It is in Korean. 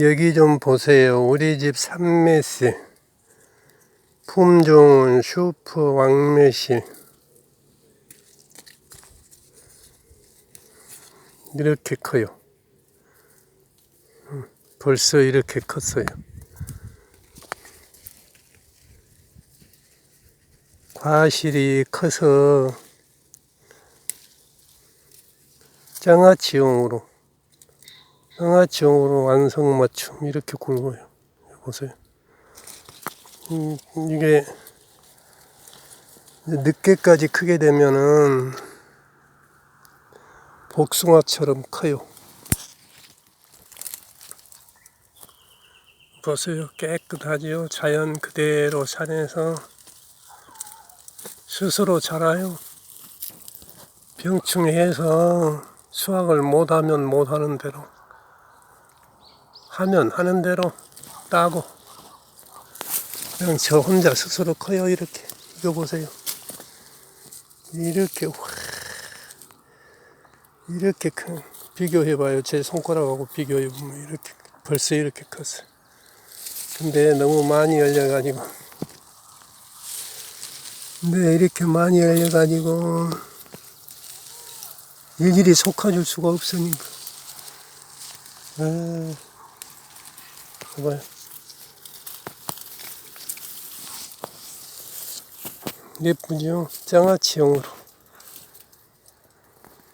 여기 좀 보세요. 우리 집 삼매씨. 품종은 슈퍼 왕매씨. 이렇게 커요. 음, 벌써 이렇게 컸어요. 과실이 커서 장아찌용으로 장아찌용으로 완성 맞춤 이렇게 굵어요. 보세요. 음, 이게 늦게까지 크게 되면은 복숭아처럼 커요. 보세요. 깨끗하지요. 자연 그대로 산에서 스스로 자라요. 병충해서 수확을 못하면 못하는 대로 하면 하는 대로 따고 그냥 저 혼자 스스로 커요 이렇게. 이거 보세요. 이렇게 와 이렇게 큰 비교해봐요. 제 손가락하고 비교해보면 이렇게 벌써 이렇게 컸어요. 근데 너무 많이 열려가지고. 근데 이렇게 많이 열려가지고 일일이 속아줄 수가 없으니까. 아, 봐봐요 예쁘죠? 장아찌용으로